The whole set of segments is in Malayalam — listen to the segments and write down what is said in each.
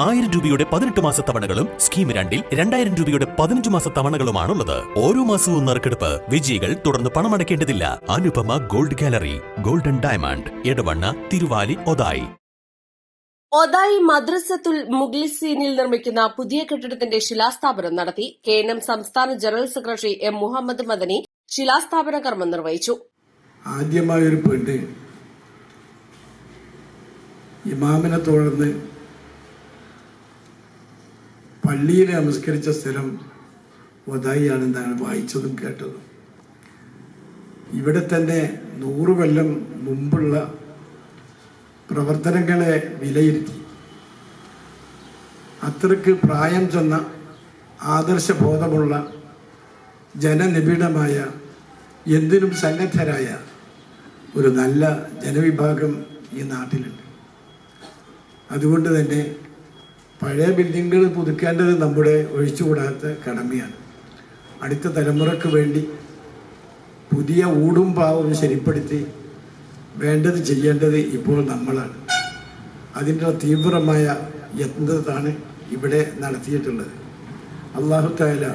ആയിരം രൂപയുടെ പതിനെട്ട് മാസ തവണകളും സ്കീം രണ്ടിൽ രണ്ടായിരം രൂപയുടെ പതിനഞ്ച് മാസ തവണകളുമാണുള്ളത്. ഓരോ മാസവും നറുക്കെടുപ്പ് വിജയികൾ തുടർന്ന് പണമടയ്ക്കേണ്ടതില്ല. Anupama gold gallery golden diamond Edavanna Thiruvali Othayi. Othayi Madrasathul മുഗ്ലിസീനിൽ നിർമ്മിക്കുന്ന പുതിയ കെട്ടിടത്തിന്റെ ശിലാസ്ഥാപനം നടത്തി കെ എൻ എം സംസ്ഥാന general secretary M Muhammad Madani ശിലാസ്ഥാപന കർമ്മം നിർവഹിച്ചു. ആദ്യമായൊരു പെണ്ണ് ഇമാമിനെ തുടർന്ന് പള്ളിയിൽ നമസ്കരിച്ച സ്ഥലം ഒതായിയാണെന്നാണ് വായിച്ചതും കേട്ടതും. ഇവിടെ തന്നെ നൂറ് കൊല്ലം മുമ്പുള്ള പ്രവർത്തനങ്ങളെ വിലയിരുത്തി. അത്രയ്ക്ക് പ്രായം ചെന്ന ആദർശബോധമുള്ള ജനനിബിഡമായ എന്തിനും സന്നദ്ധരായ ഒരു നല്ല ജനവിഭാഗം ഈ നാട്ടിലുണ്ട്. അതുകൊണ്ട് തന്നെ പഴയ ബിൽഡിങ്ങുകൾ പുതുക്കേണ്ടത് നമ്മുടെ ഒഴിച്ചുകൂടാത്ത കടമയാണ്. അടുത്ത തലമുറയ്ക്ക് വേണ്ടി പുതിയ ഊടും പാവവും ശരിപ്പെടുത്തി വേണ്ടത് ചെയ്യേണ്ടത് ഇപ്പോൾ നമ്മളാണ്. അതിന്റെ തീവ്രമായ യത്നത്താണ് ഇവിടെ നടത്തിയിട്ടുള്ളത്. അള്ളാഹു താല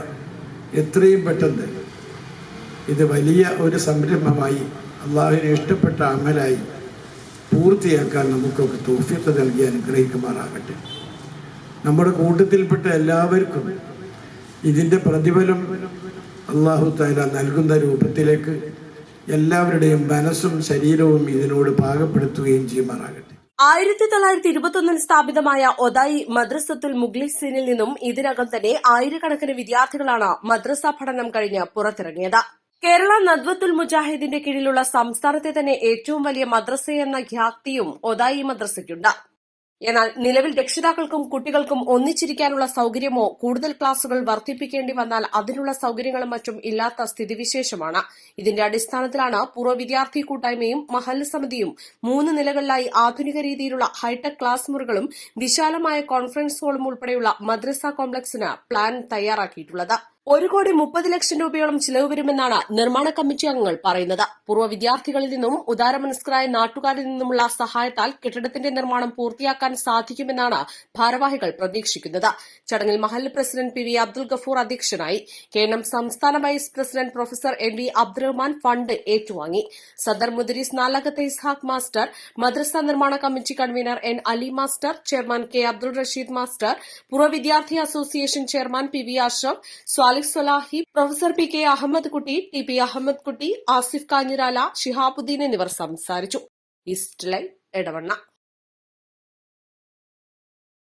എത്രയും പെട്ടെന്ന് ഇത് വലിയ ഒരു സംരംഭമായി അള്ളാഹുവിന് ഇഷ്ടപ്പെട്ട അമലായി പൂർത്തിയാക്കാൻ നമുക്കൊക്കെ തോഫിയത്ത് നൽകി അനുഗ്രഹിക്കുമാറാകട്ടെ. നമ്മുടെ കൂട്ടത്തിൽപ്പെട്ട എല്ലാവർക്കും ഇതിന്റെ പ്രതിഫലം അള്ളാഹു താല നൽകുന്ന രൂപത്തിലേക്ക് എല്ലാവരുടെയും മനസ്സും ശരീരവും ഇതിനോട് പാകപ്പെടുത്തുകയും ചെയ്യുമാറാകട്ടെ. ആയിരത്തി തൊള്ളായിരത്തി ഇരുപത്തൊന്നിൽ സ്ഥാപിതമായ ഒതായി മദ്രസത്തുൽ മുഗ്ലിസീനിൽ നിന്നും ഇതിനകം തന്നെ ആയിരക്കണക്കിന് വിദ്യാർത്ഥികളാണ് മദ്രസ പഠനം കഴിഞ്ഞ് പുറത്തിറങ്ങിയത്. കേരള നദ്വത്തുൽ മുജാഹിദിന്റെ കീഴിലുള്ള സംസ്ഥാനത്തെ തന്നെ ഏറ്റവും വലിയ മദ്രസയെന്ന ഖ്യാതിയും ഒതായി മദ്രസയ്ക്കുണ്ട്. എന്നാൽ നിലവിൽ രക്ഷിതാക്കൾക്കും കുട്ടികൾക്കും ഒന്നിച്ചിരിക്കാനുള്ള സൌകര്യമോ കൂടുതൽ ക്ലാസുകൾ വർദ്ധിപ്പിക്കേണ്ടി വന്നാൽ അതിനുള്ള സൌകര്യങ്ങളും മറ്റും ഇല്ലാത്ത സ്ഥിതിവിശേഷമാണ്. ഇതിന്റെ അടിസ്ഥാനത്തിലാണ് പൂർവ വിദ്യാർത്ഥി കൂട്ടായ്മയും മഹല്ല് സമിതിയും മൂന്ന് നിലകളിലായി ആധുനിക രീതിയിലുള്ള ഹൈടെക് ക്ലാസ് മുറികളും വിശാലമായ കോൺഫറൻസ് ഹാളും ഉൾപ്പെടെയുള്ള മദ്രസ കോംപ്ലക്സിന് പ്ലാൻ തയ്യാറാക്കിയിട്ടുള്ളത്. ഒരു കോടി മുപ്പത് ലക്ഷം രൂപയോളം ചിലവ് വരുമെന്നാണ് നിർമ്മാണ കമ്മിറ്റി അംഗങ്ങൾ പറയുന്നത്. പൂർവ വിദ്യാർത്ഥികളിൽ നിന്നും ഉദാരമനസ്കരായ നാട്ടുകാരിൽ നിന്നുമുള്ള സഹായത്താൽ കെട്ടിടത്തിന്റെ നിർമ്മാണം പൂർത്തിയാക്കാൻ സാധിക്കുമെന്നാണ് ഭാരവാഹികൾ പ്രതീക്ഷിക്കുന്നത്. ചടങ്ങിൽ Mahal president P V Abdul Gafoor അധ്യക്ഷനായി കേരളം സംസ്ഥാന vice president professor N V Abdurahman fund ഏറ്റുവാങ്ങി. സദർ മുദരീസ് നാലകത്തെ ഇസ്ഹാഖ് മാസ്റ്റർ മദ്രസ നിർമ്മാണ committee convener N Ali master chairman K Abdul Rasheed master പൂർവ വിദ്യാർത്ഥി association chairman P V Ashraf Swalih Solahi professor P K Ahammed Kutty T P Ahmed കുട്ടി ആസിഫ് കാഞ്ഞിരാല ഷിഹാബുദ്ദീൻ എന്നിവർ സംസാരിച്ചു. East line Edavanna.